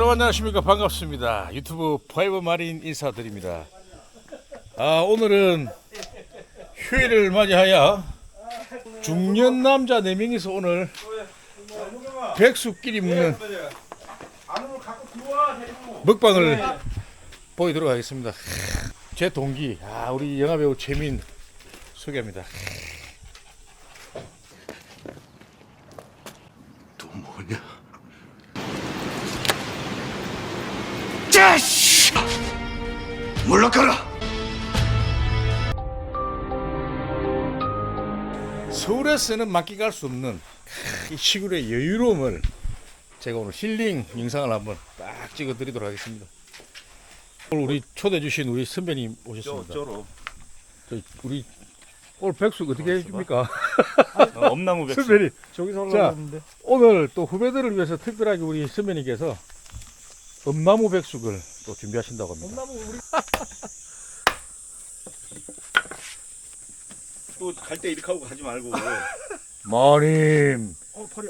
여러분 안녕하십니까? 반갑습니다. 유튜브 파이브 마린 인사드립니다. 아 오늘은 휴일을 맞이하여 중년 남자 4명이서 오늘 백숙끼리 먹는 먹방을 보이도록 하겠습니다. 제 동기 아 우리 영화배우 최민 소개합니다. 또 뭐냐? 자식! 물러가라! 서울에서는 맡기갈 수 없는 이 시골의 여유로움을 제가 오늘 힐링 영상을 한번 딱 찍어 드리도록 하겠습니다. 오늘 우리 초대해 주신 우리 선배님 오셨습니다. 저희 우리 오늘 백숙 어떻게 해줍니까? 어, 엄나무 백숙 선배님. 저기서 자. 올라갔는데 오늘 또 후배들을 위해서 특별하게 우리 선배님께서 엄나무 백숙을 또 준비하신다고 합니다. 엄나무 우리 또 갈 때 이렇게 하고 가지 말고 마님. 어 팔이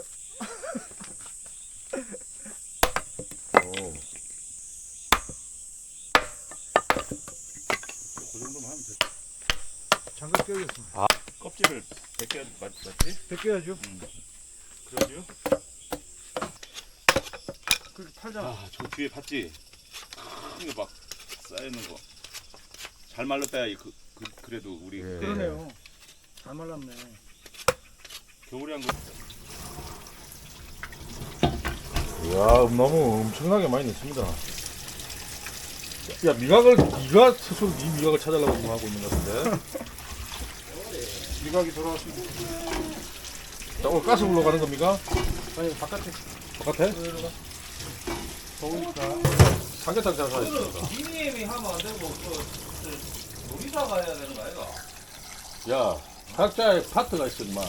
그 정도만 하면 돼 장갑 껴야겠습니다. 껍질을 벗겨야 맞, 맞지? 벗겨야죠. 그러죠? 그렇게 팔잖아. 아 저 뒤에 봤지? 큰 거 막 쌓여있는 거 잘 말랐다 이 그, 그, 그 래도 우리 예. 그때 그러네요. 잘 말랐네. 겨울에 한 거 이야, 엄나무 엄청나게 많이 넣습니다. 야, 미각을, 네가 스스로 네 미각을 찾으려고 지금 하고 있는 것 같은데. 미각이 돌아왔습니다. 자, 오늘 가스 불러 가는 겁니까? 아니 바깥에 바깥에? 더우니까. 삼계탕 잘 사있습니다. 비님이 하면 안 되고 그, 그 요리사가 해야 되는 거 아이가? 야, 각자의 파트가 있어, 임마.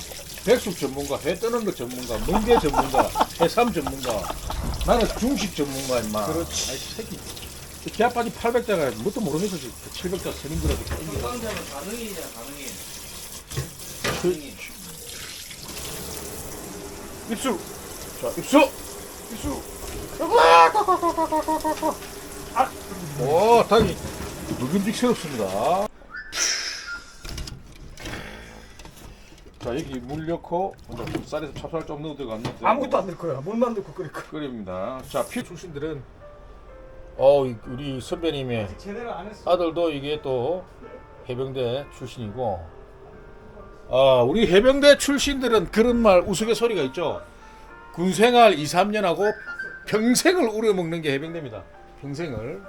백숙 전문가, 회 뜨는 거 전문가, 멍게 전문가, 해삼 전문가. 나는 중식 전문가, 임마. 그렇지. 아이, 새끼. 기 아 빠진 800자가 뭣도 모르면서 700자 세민들한테 땡겨. 건강자는 가능이냐 가능이? 그, 입수! 자, 입수! 입수! 아! 오, 닭이 먹음직스럽습니다. 자, 여기 물 넣고, 먼저 쌀에서 찹쌀 좀 넣어 들어갔는데. 아무것도 안될 거야. 물만 넣고 끓일 거야. 끓입니다. 자, 피 출신들은, 어, 이- 우리 선배님의 제대로 안 했어. 아들도 이게 또 해병대 출신이고 아 우리 해병대 출신들은 그런 말 우스갯소리가 있죠 군생활 2, 3년 하고 평생을 우려먹는 게 해병대입니다 평생을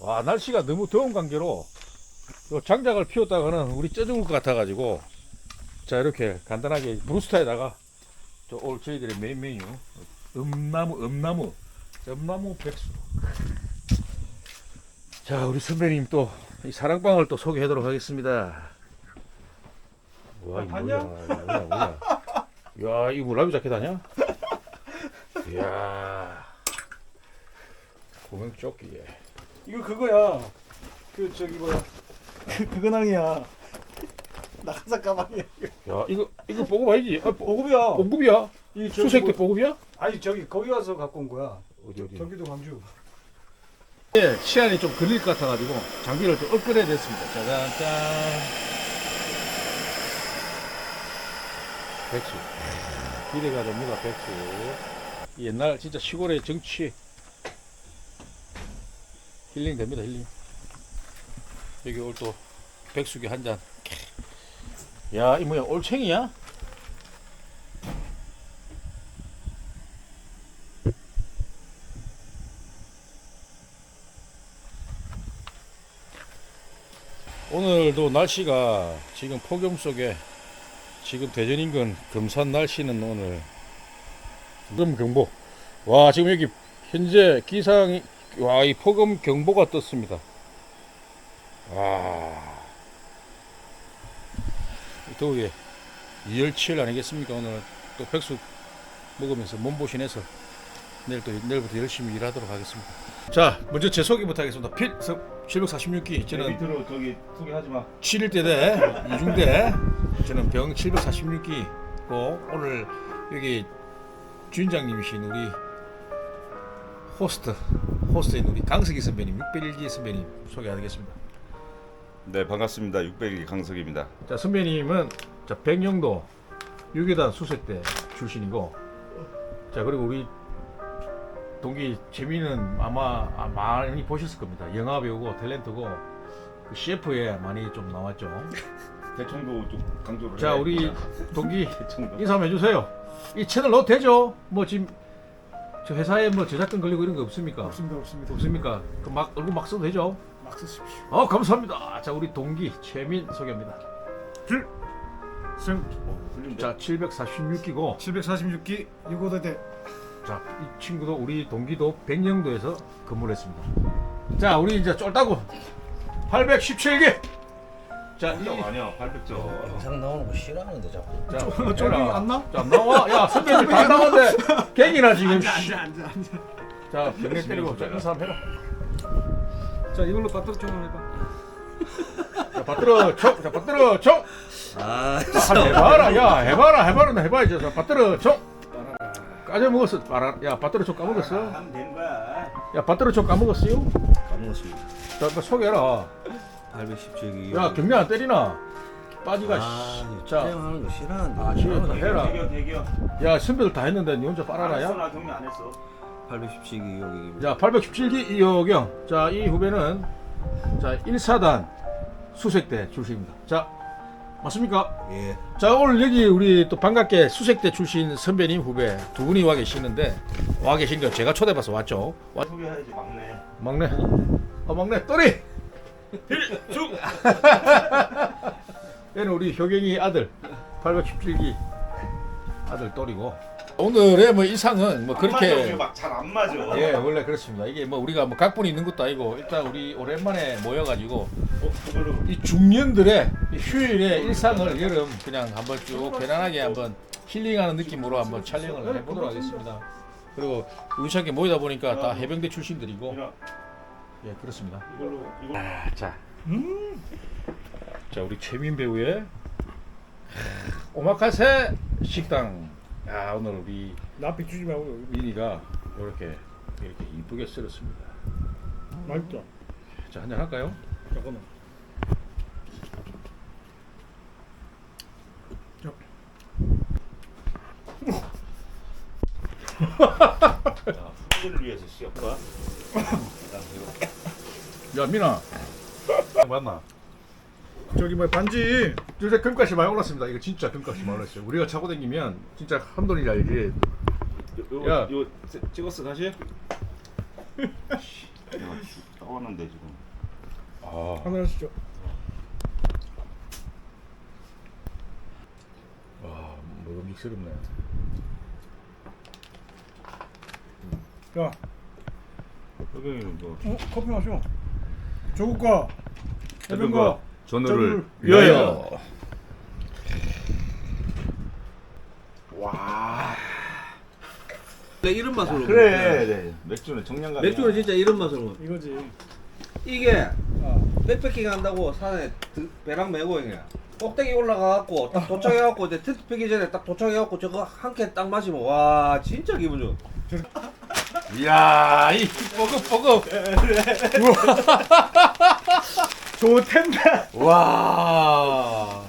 와 날씨가 너무 더운 관계로 요 장작을 피웠다가는 우리 쪄 죽을 것 같아 가지고 자 이렇게 간단하게 브루스타에다가 저 오늘 저희들의 메인 메뉴 음나무 음나무 음나무 백숙 자, 우리 선배님 또 이 사랑방을 또 소개하도록 하겠습니다. 와, 이 봤냐? 뭐야, 뭐야, 뭐야. 야, 이거 라비 자켓 아니야? 이야. 고명 조끼에. 이거 그거야. 그 저기 뭐야. 그 그건항이야. 낙하산 가방이야. 야, 이거 이거 보고 봐야지. 아, 보- 보급이야. 보급이야? 이 저기 수색 때 뭐- 보급이야? 아니 저기 거기 가서 갖고 온 거야. 어디 어디? 경기도 광주. 예, 시간이 좀 걸릴 것 같아가지고 장비를 좀 업그레이드 했습니다. 짜잔, 짠. 백수. 기대가 됩니다, 백수. 옛날 진짜 시골의 정치 힐링 됩니다, 힐링. 여기 오늘 또 백숙이 한 잔. 야, 이 뭐야, 올챙이야? 오늘도 날씨가 지금 폭염 속에 지금 대전 인근 금산 날씨는 오늘 폭염 경보. 와 지금 여기 현재 기상이 와 이 폭염 경보가 떴습니다. 와이 더위에 이열치열 아니겠습니까? 오늘 또 백숙 먹으면서 몸보신해서 내일 또 내일부터 열심히 일하도록 하겠습니다. 자 먼저 제 소개부터 하겠습니다. 필섭 746기. 저는 밑으로 저기 소개하지 마. 7일대 이중대. 저는 병 746기고 오늘 여기 주인장님이신 우리 호스트 호스트인 우리 강석희 선배님 601기 선배님 소개하겠습니다. 네 반갑습니다. 601기 강석입니다. 자 선배님은 자 백령도 유교단 수색대 출신이고 자 그리고 우리 동기 재미는 아마 아, 많이 보셨을 겁니다. 영화 배우고 탤런트고 그 CF에 많이 좀 나왔죠. 대청도 좀 강조를 자 해야 우리 됩니다. 동기 대청도. 인사 한번 해주세요. 이 채널 넣어도 되죠? 뭐 지금 저 회사에 뭐 저작권 걸리고 이런 거 없습니까? 없습니다 없습니다 없습니까? 그 막 얼굴 막 써도 되죠? 막 쓰십시오 어 감사합니다. 자 우리 동기 최민 소개합니다. 승자 746기고 746기 6호대대 자 이 친구도 우리 동기도 백령도에서 근무를 했습니다. 자 우리 이제 쫄따구 817기. 자 이. 아니야 800점. 영상 나오는 거 싫어하는데 자꾸 자, 해라. 안 나? 자, 안 나와. 야, 선배님 다 나왔는데 갱이나 지금. 앉아 앉아 앉아 앉아 자, 병력 때리고 자, 인사 한번 해라. 자 이걸로 빠뜨려 총을 해봐 자, 받들어 총. 자, 받들어 총. 아 아, 해봐라. 야, 해봐라. 해봐라. 나 해봐야지. 자, 받들어 총. 까져 먹었어. 봐라. 야, 받들어 총 까먹었어. 하면 되는 거야. 야, 받들어 총 까먹었어요? 까먹었습니다 자, 나 소개해라. 817기 야, 경량 안 때리나? 빠지가. 씨. 아 자, 촬영하는 거 싫어하는데 아, 지금 해라. 대겨 대겨. 야, 선배들 다 했는데 니 혼자 빨아라, 야. 나 경리 안 했어. 817기 여기 자, 817기 이호경. 자, 이 후배는 자, 1사단 수색대 출신입니다. 자, 맞습니까? 예 자, 오늘 여기 우리 또 반갑게 수색대 출신 선배님 후배 두 분이 와 계시는데 와 계신 거 제가 초대받아서 왔죠. 와, 소개해야지 막내. 막내. 아, 막내 또리. 필중. 얘는 우리 효경이 아들 817기 아들 또리고 오늘의 뭐 이상은 뭐 그렇게 막잘 안 맞아. 예 원래 그렇습니다 이게 뭐 우리가 뭐 각본이 있는 것도 아니고 일단 우리 오랜만에 모여가지고 어, 그걸로 이 중년들의 이 휴일의 일상을 여름 그냥 한번 쭉 편안하게 한번 힐링하는 느낌으로 한번 촬영을 해보도록 하겠습니다. 그리고 우연찮게 모이다 보니까 다 해병대 출신들이고 이런 예 그렇습니다. 이걸로 이걸로. 아, 자, 자 우리 최민 배우의 오마카세 식당. 아 오늘 우리 나 비추지 말고 민이가 이렇게 이렇게 이쁘게 썰었습니다. 맛있다 자 한잔 할까요? 잠깐만 야, 후배를 위해서 시작과. 야 민아, 맞나? 저기 뭐야 반지 요새 금값이 많이 올랐습니다. 이거 진짜 금값이 많이 올랐어요. 우리가 차고 다니면 진짜 한 돈이 알지. 요, 야. 요, 요 세- 찍었어 다시? 야, 떠왔는데 지금. 아, 하나 하시죠 와, 먹음직스럽네. 야 소경이는 뭐 어, 커피 마셔 조국과 해변과 전우를 위하여. 내 이런 맛으로 그래, 네. 맥주는 정량감. 맥주는 진짜 이런 맛으로. 이거지 이게 아 백패킹 한다고 산에 드- 배랑 메고 이게 꼭대기 올라가갖고 딱 도착해갖고 이제 텐트 피기 전에 딱 도착해갖고 저거 한 캔 딱 마시면 와 진짜 기분 좋아 이야, 이 뽀글뽀글. 좋텐데 와.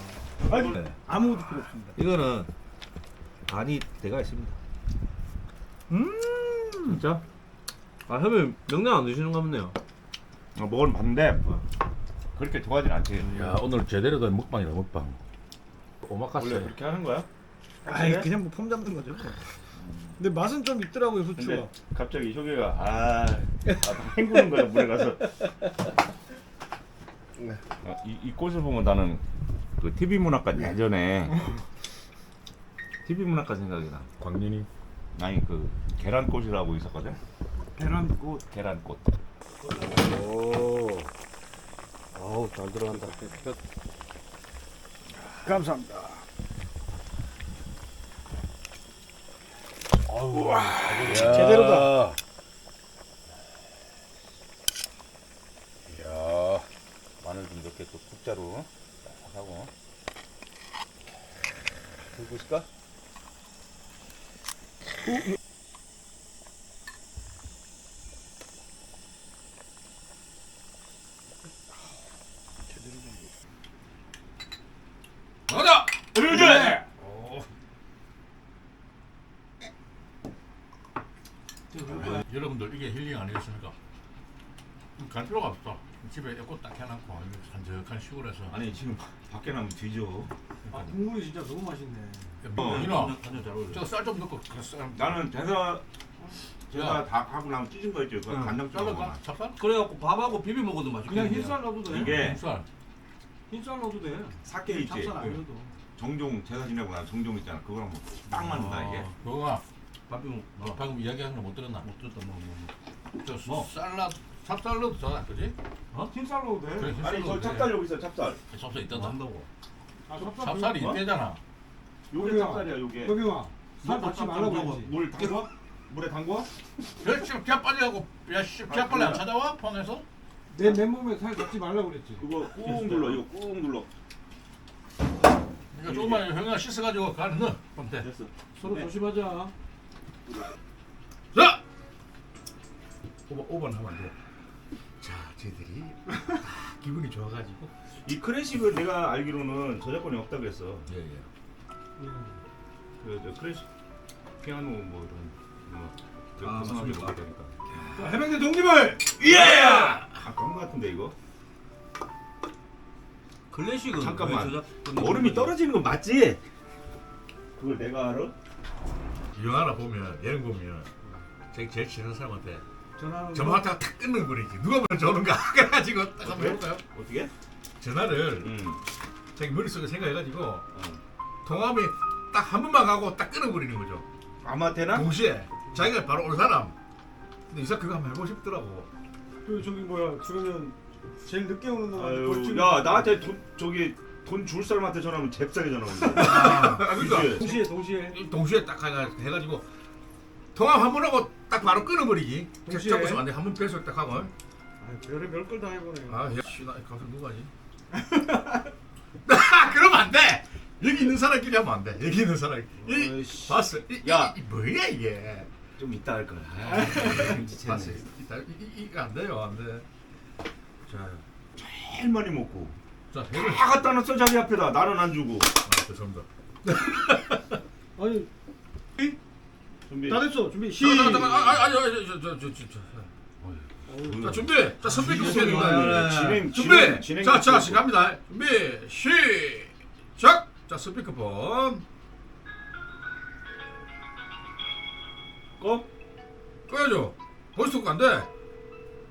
아니 아무것도 필요 없습니다 이거는 간이 대가 있습니다 음 진짜? 아 형님 명량 안 드시는 가 보네요 어, 먹은 봤는데 그렇게 좋아하진 않지. 야, 오늘 제대로 된 먹방이다, 먹방. 오마카세. 원래 그렇게 하는 거야? 아이 그냥 뭐 폼 잡는 거죠 근데 맛은 좀 있더라고요 후추가 근데 갑자기 효계가 아, 아 헹구는 거야 물에 가서. 아, 이, 이 꽃을 보면 나는 그 TV 문학과 예전에 TV 문학과 생각이 나. 광년이. 아니 그 계란꽃이라고 있었거든. 계란꽃 계란꽃. 오 어우 잘 들어간다 감사합니다 제대로다. 이야 마늘 좀 이렇게 또 국자로 딱 하고. 들고 있을까? 여러분들 이게 힐링 아니겠습니까? 갈 필요가 없어. 집에 에어컨 딱 해놓고 한적한 시골에서 아니 지금 밖에 나면 뒤져. 아 국물이 진짜 너무 맛있네. 어. 이나 저쌀 좀 넣고 그 쌀. 나는 대사 제가 야. 다 하고 나면 찢은 거 있죠. 그 응. 간장 잘라가 잘라가. 찹쌀? 그래갖고 밥하고 비벼 먹어도 맛있겠네. 그냥 흰쌀 넣어도 돼. 이게 쌀. 흰쌀 넣어도 돼. 사케 있지. 찹쌀 안 그 넣어도. 정종 제사 지내고 난 정종 있잖아. 그거랑 뭐 딱 맞는다 이게. 그거가 밥 비벼 너 방금 이야기하는 거 못 들었나? 못 들었다 뭐. 뭐. 저 뭐? 쌀라 찹쌀 넣어도 좋아, 그지? 흰쌀 넣어도 돼. 그래, 아니 저 찹쌀 여기 있어 찹쌀. 찹쌀 있단다. 한다고. 아, 찹쌀 찹쌀이? 이때잖아. 요게 여기야. 찹쌀이야 요게. 여기와 살뭐 넣지 찹쌀 말라고 했지. 물 담궈? 물에 담궈? 그래, 지금 개 빨리 하고, 야, 씨, 개 빨리 안 찾아와? 폰에서? 내 맨몸에 살 넣지 말라고 그랬지. 그거 꾹 눌러. 이거 꾹 눌러. 이거 조금만 형아 씻어가지고 가는 돼. 됐어. 서로 네. 조심하자. 자! 5번, 5번 하면 안 돼. 자, 쟤들이 기분이 좋아가지고. 이 클래식을 내가 알기로는 저작권이 없다고 했어. 예, 예. 그, 저 클래식 피아노 뭐 이런 뭐 아, 맞습니까? 못하니까. 자, 해병대 독립을. 예! 아 그런 거 같은데 이거? 클래식은 잠깐만. 왜 저작- 얼음이 떨어지는 거 맞지? 그걸 내가 알아? 영화나 보면, 예능 보면, 자기 제일 친한 사람한테 전화하는 거. 전화하다가 탁 끊는 거리지. 누가 먼저 오는가? 그래가지고 딱 한번 해볼까요? 어떻게? 전화를 응. 자기 머릿속에 생각해가지고 어. 통화음이 딱 한 번만 가고 딱 끊어버리는 거죠. 아무한테나? 동시에 자기가 바로 올 사람. 근데 이사 그거 한번 해보고 싶더라고. 그 저기 뭐야 그러면 제일 늦게 오는 아유, 야. 나한테 돈 저기 돈 줄 사람한테 전화하면 잽싸게 전화 온다. 아, 그러니까 그치? 동시에 동시에 동시에 딱 해가- 해가지고 통화 한 번 하고 딱 바로 끊어버리기. 동시에? 잡고서 안돼. 한번 배속 딱 하고. 아 별의 별걸 다 해보네. 아, 야, 씨, 나 가서 누가지? 그러면 안 돼. 여기 있는 사람끼리 하면 안 돼. 여기 있는 사람. 이 어이씨. 봤어. 이, 야. 이, 이 뭐야 이게? 좀 이따 할 거야. 봤어. 이따 이, 이, 이거 안 돼요, 안 돼. 자, 제일 많이 먹고 자, 해를. 다 갖다 놨어 자기 앞에다 나는 안 주고. 아, 죄송합니다. 아니 준비. 다 됐어 준비 시. 잠깐, 잠깐, 아, 아, 아니, 아니, 저, 저, 저, 저, 저. 자, 준비. 자, 선배님 진행 선배님. 진행 준비. 진행 진행. 자, 자, 시작합니다. 준비. 시작. 자, 스피커폰 꺼? 꺼야죠. 보이스톡 안 돼.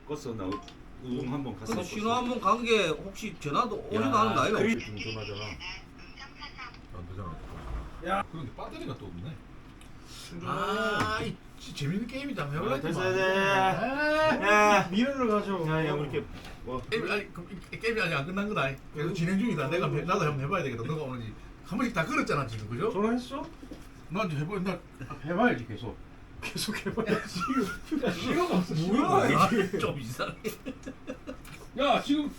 껐어 나 음 한번 갔어. 근데 신호 한 번 간 게 혹시 전화도 오지도 야, 않은 거 아이가? 그리- 지금 전화잖아. 안 되잖아. 야. 그런데 배터리가 또 없네. 아, 이 지- 재밌는 게임이다. 한번 해볼래? 아. 아, 야, 미련을 가져. 야, 야, 이렇게 뭐 게임이 아니 그럼 이- 게임이 아직 안 끝난 건 아니. 계속 진행 중이다. 내가 해- 나도 한번 해봐야 되겠다. 너가 오는지 한 번씩 다 걸었잖아 지금 그죠? 전화했어? 나 이제 해보 나 해봐야지 계속. 계속 해봐야지. 시간 없어. 뭐야 아, 이게? 좀 이상해. 야 지금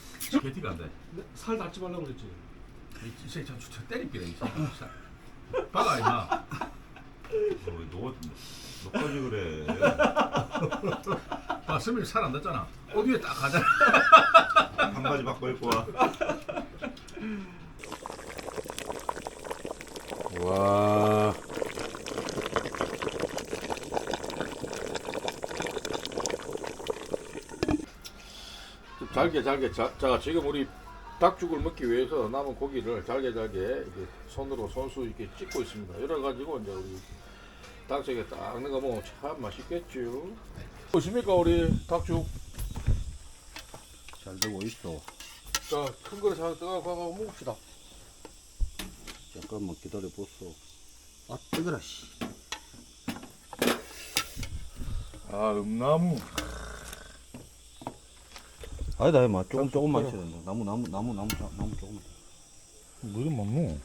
개티가 안 돼. 살 닿지 말라고 그랬지. 이 새끼 참 진짜 때릴게 이 새끼. 봐라 임마. 어, 너 너까지 그래. 아 스밀 살안 됐잖아. 어디에 딱 가잖아. 반바지 바꿔 입고 와. 와. 잘게 잘게 자, 자 지금 우리 닭죽을 먹기 위해서 남은 고기를 잘게 잘게 이렇게 손으로 손수 이렇게 찍고 있습니다. 이래 가지고 이제 우리 닭죽에 딱 넣어 먹으면 참 맛있겠죠. 보십니까 우리 닭죽? 잘 되고 있어. 자 큰 그릇 하나 떠가고 먹읍시다. 잠깐만 기다려 보소. 아 뜨거라 씨. 아 음나무. 아니다 이마 조금 조금만 있어야 된다. 나무 나무 나무 나무 자- 나무 조금만. 무슨 먹노?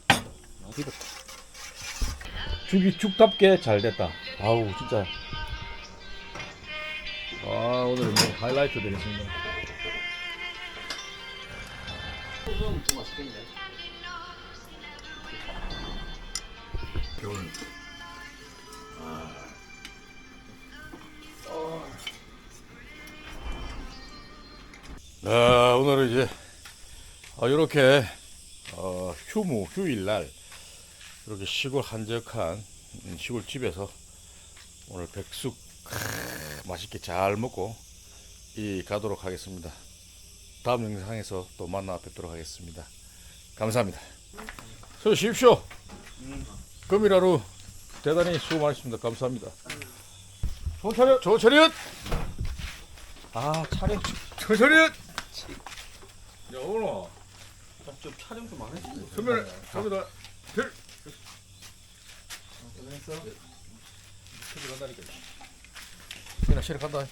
죽이 죽답게 잘 됐다. 아우 진짜. 아 오늘 뭐 하이라이트 되겠습니다. 겨울. 아 오늘은 이제 아, 이렇게 어, 휴무 휴일날 이렇게 시골 한적한 음, 시골 집에서 오늘 백숙 크, 맛있게 잘 먹고 이 가도록 하겠습니다. 다음 영상에서 또 만나 뵙도록 하겠습니다. 감사합니다. 서 쉬십시오. 금일 하루 대단히 수고 많으셨습니다. 감사합니다. 좋은 차렷! 좋은 차렷! 아 차렷! 야 오늘 좀 촬영 좀안 했어. 선별 갑니다. 들. 고생했어. 선별 간다니까. 그냥 쉬러 간다.